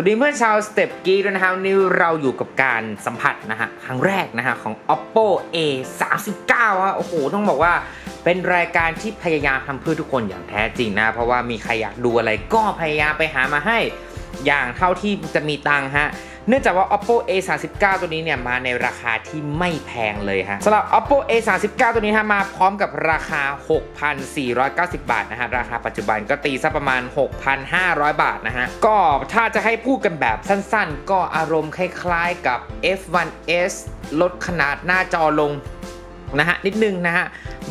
วัสดีเพื่อนชาวสเต็ปกีด้วยนะครับวันนี่เราอยู่กับการสัมผัสนะฮะครั้งแรกนะฮะของ oppo a 3 9ฮะโอ้โห ต้องบอกว่าเป็นรายการที่พยายามทำเพื่อทุกคนอย่างแท้จริงนะ เพราะว่ามีใครอยากดูอะไรก็พยายามไปหามาให้อย่างเท่าที่จะมีตังฮะ เนื่องจากว่า oppo a 3 9ตัวนี้เนี่ยมาในราคาที่ไม่แพงเลยฮะสำหรับ oppo a 3 9ตัวนี้ฮะมาพร้อมกับราคา 6,490 บาทนะฮะราคาปัจจุบันก็ตีซะประมาณ 6,500 บาทนะฮะก็ถ้าจะให้พูดกันแบบสั้นๆ ก็อารมณ์คล้ายๆกับ F1s ลดขนาดหน้าจอลงนะฮะนิดนึงนะฮะ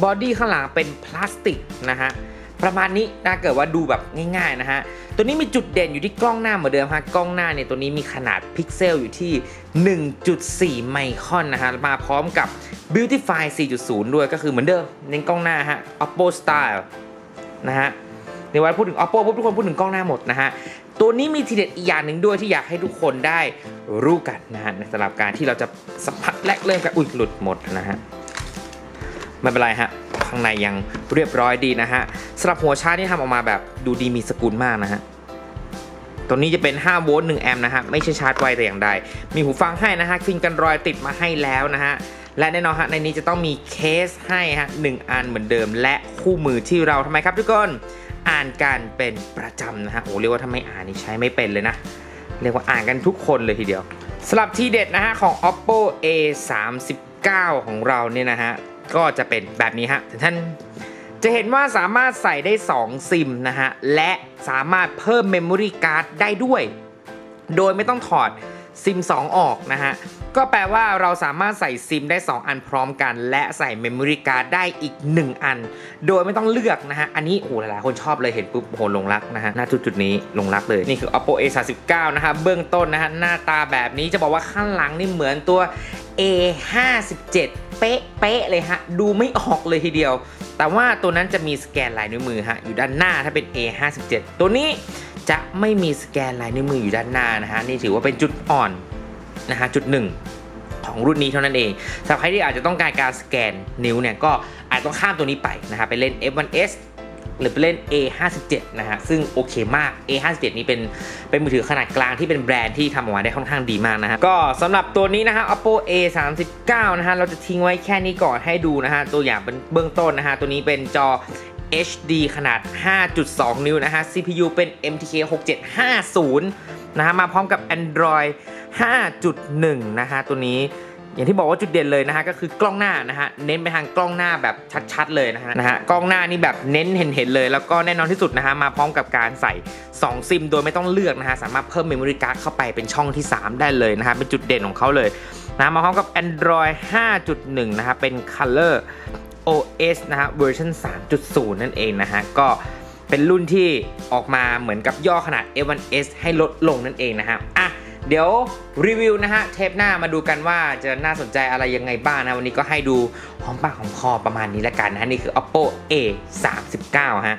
บอดี้ข้างหลังเป็นพลาสติกนะฮะ ประมาณนี้นะเกิดว่าดูแบบง่ายๆนะฮะ ตัวนี้มีจุดเด่นอยู่ที่กล้องหน้าเหมือนเดิมฮะ กล้องหน้าเนี่ยตัวนี้มีขนาดพิกเซลอยู่ที่ 1.4 ไมครอนนะฮะ มาพร้อมกับ Beautify 4.0 ด้วยก็คือเหมือนเดิมเน้นกล้องหน้าฮะ Oppo Style นะฮะในวันพูดถึง Oppo ปุ๊บทุกคนพูดถึงกล้องหน้าหมดนะฮะ ตัวนี้มีทีเด็ดอีกอย่างหนึ่งด้วยที่อยากให้ทุกคนได้รู้กันนะฮะสำหรับการที่เราจะสัมผัสแรกเริ่มกันอุ้ยหลุดหมดนะฮะไม่เป็นไรฮะ ข้างในยังเรียบร้อยดีนะฮะสำหรับหัวชาร์จที่ทำออกมาแบบดูดีมีสกุลมากนะฮะตัวนี้จะเป็น 5 โวลต์ 1 แอมป์นะฮะ ไม่ใช่ชาร์จไวแต่อย่างใด มีหูฟังให้นะฮะฟินกันรอยติดมาให้แล้วนะฮะ และแน่นอนฮะ ในนี้จะต้องมีเคสให้ฮะหอันเหมือนเดิม และคู่มือที่เราทำไมครับทุกคน อ่านกันเป็นประจำนะฮะ โอ้เรียกว่าถ้าไม่อ่านนี่ใช้ไม่เป็นเลยนะ เรียกว่าอ่านกันทุกคนเลยทีเดียวสำหรับที่เด็ดนะฮะของ oppo a 3 9ของเราเนี่ยนะฮะ ก็จะเป็นแบบนี้ฮะท่านจะเห็นว่าสามารถใส่ได้ 2 ซิมนะฮะ และสามารถเพิ่มเมมโมรี่การ์ดได้ด้วย โดยไม่ต้องถอด ซิม 2 ออกนะฮะ ก็แปลว่าเราสามารถใส่ซิมได้ 2 อันพร้อมกัน และใส่ Memory Card ได้อีก 1 อัน โดยไม่ต้องเลือกนะฮะ อันนี้โอ้หลายๆคนชอบเลยเห็นปุ๊บโหลงรักนะฮะหน้าจุดจุดๆนี้ลงรักเลย นี่คือ oppo a 3 9นะฮะเบื้องต้นนะฮะหน้าตาแบบนี้จะบอกว่าข้างหลังนี่เหมือนตัว a 5 7เป๊ะเป๊ะเลยฮะ ดูไม่ออกเลยทีเดียว แต่ว่าตัวนั้นจะมีสแกนลายนิ้วมือฮะอยู่ด้านหน้าถ้าเป็น a 5 7ตัวนี้ จะไม่มีสแกนลายนิ้วมืออยู่ด้านหน้านะฮะนี่ถือว่าเป็นจุดอ่อนนะฮะจุดหนึ่งของรุ่นนี้เท่านั้นเองสำหรับใครที่อาจจะต้องการการสแกนนิ้วเนี่ยก็อาจต้องข้ามตัวนี้ไปนะฮะไปเล่น F1s หรือไปเล่น A57 นะฮะซึ่งโอเคมาก A57 นี้เป็นเป็นมือถือขนาดกลางที่เป็นแบรนด์ที่ทำออกมาได้ค่อนข้างดีมากนะฮะก็สำหรับตัวนี้นะฮะ Oppo A39 นะฮะเราจะทิ้งไว้แค่นี้ก่อนให้ดูนะฮะตัวอย่างเป็นเบื้องต้นนะฮะตัวนี้เป็นจอ HD ขนาด 5.2 นิ้วนะฮะ CPU เป็น MTK 6750 นะฮะ มาพร้อมกับ Android 5.1 นะฮะ ตัวนี้อย่างที่บอกว่าจุดเด่นเลยนะฮะก็คือกล้องหน้านะฮะเน้นไปทางกล้องหน้าแบบชัดๆเลยนะฮะนะฮะกล้องหน้านี่แบบเน้นเห็นๆเลย แล้วก็แน่นอนที่สุดนะฮะมาพร้อมกับการใส่ 2 ซิม โดยไม่ต้องเลือกนะฮะสามารถเพิ่มเมมโมรี่การ์ดเข้าไปเป็นช่องที่ 3 ได้เลยนะฮะเป็นจุดเด่นของเขาเลยนะมาพร้อมกับ Android 5.1 นะฮะเป็น Color S นะฮะเวอร์ชัน3.0 นั่นเองนะฮะ ก็เป็นรุ่นที่ออกมาเหมือนกับย่อขนาด A1S ให้ลดลงนั่นเองนะฮะอะเดี๋ยวรีวิวนะฮะเทปหน้ามาดูกันว่าจะน่าสนใจอะไรยังไงบ้างนะ วันนี้ก็ให้ดูหอมปากหอมคอประมาณนี้ละกันนะฮะ นี่คือ oppo a 3 9 ฮะ